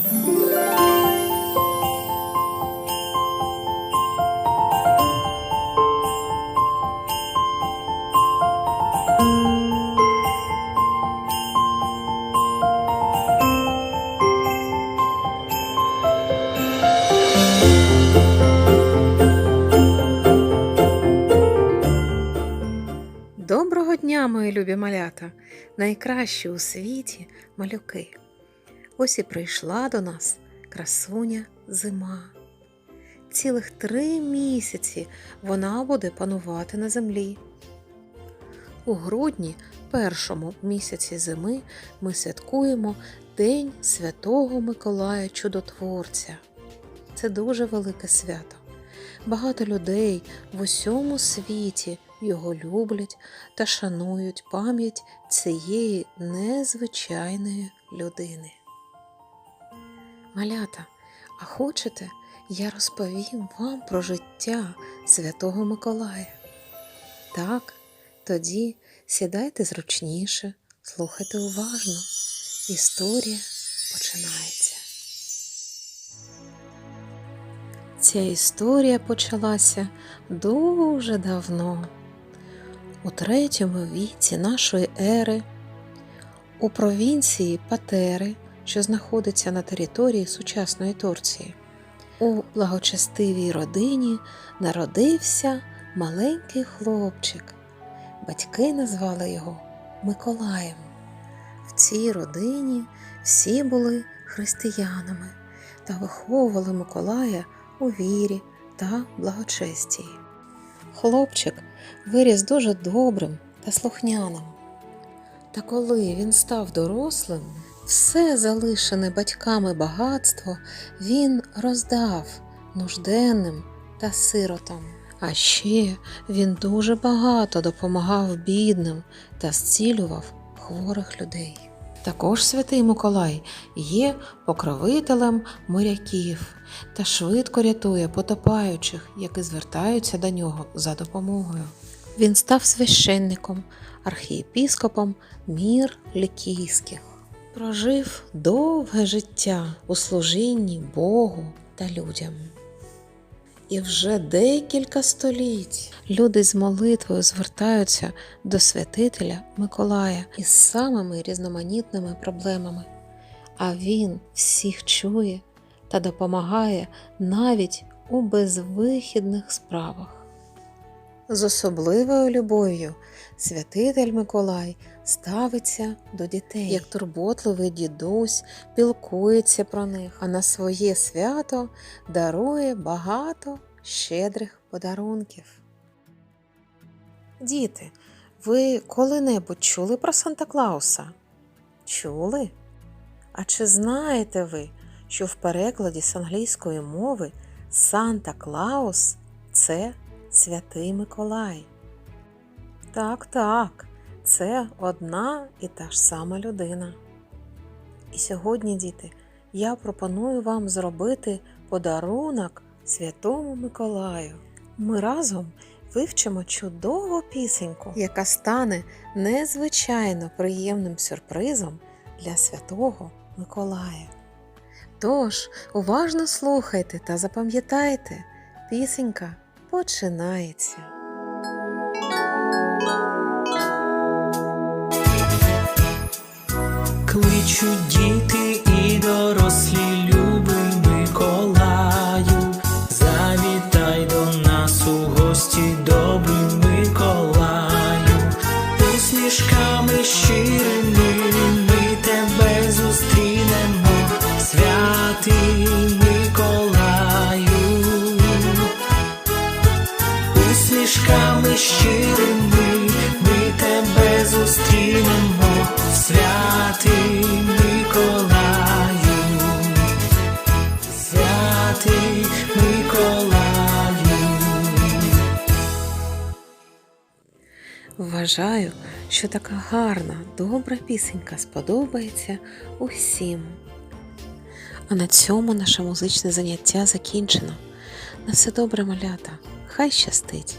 Доброго дня, мої любі малята, найкращі у світі малюки. Ось і прийшла до нас красуня зима. Цілих три місяці вона буде панувати на землі. У грудні, першому місяці зими, ми святкуємо День Святого Миколая Чудотворця. Це дуже велике свято. Багато людей в усьому світі його люблять та шанують пам'ять цієї незвичайної людини. Малята, а хочете, я розповім вам про життя Святого Миколая? Так, тоді сідайте зручніше, слухайте уважно. Історія починається. Ця історія почалася дуже давно, у третьому віці нашої ери, у провінції Патери, що знаходиться на території сучасної Турції. У благочестивій родині народився маленький хлопчик. Батьки назвали його Миколаєм. В цій родині всі були християнами та виховували Миколая у вірі та благочестії. Хлопчик виріс дуже добрим та слухняним. Та коли він став дорослим, все залишене батьками багатство він роздав нужденним та сиротам. А ще він дуже багато допомагав бідним та зцілював хворих людей. Також святий Миколай є покровителем моряків та швидко рятує потопаючих, які звертаються до нього за допомогою. Він став священником, архієпіскопом мір лікійських. Прожив довге життя у служінні Богу та людям. І вже декілька століть люди з молитвою звертаються до святителя Миколая із самими різноманітними проблемами, а він всіх чує та допомагає навіть у безвихідних справах. З особливою любов'ю святитель Миколай ставиться до дітей, як турботливий дідусь пілкується про них, а на своє свято дарує багато щедрих подарунків. Діти, ви коли-небудь чули про Санта Клауса? Чули? А чи знаєте ви, що в перекладі з англійської мови Санта Клаус це Святий Миколай? Так, так, це одна і та ж сама людина. І сьогодні, діти, я пропоную вам зробити подарунок Святому Миколаю. Ми разом вивчимо чудову пісеньку, яка стане незвичайно приємним сюрпризом для Святого Миколая. Тож, уважно слухайте та запам'ятайте, пісенька починається. Кличуть діти і дорослі, любий Миколаю, завітай до нас у гості, добрий Миколаю, усмішками щирими ми тебе зустрінемо, святий Миколаю, усмішками щирими Вважаю, що така гарна, добра пісенька сподобається усім. А на цьому наше музичне заняття закінчено. На все добре, малята. Хай щастить!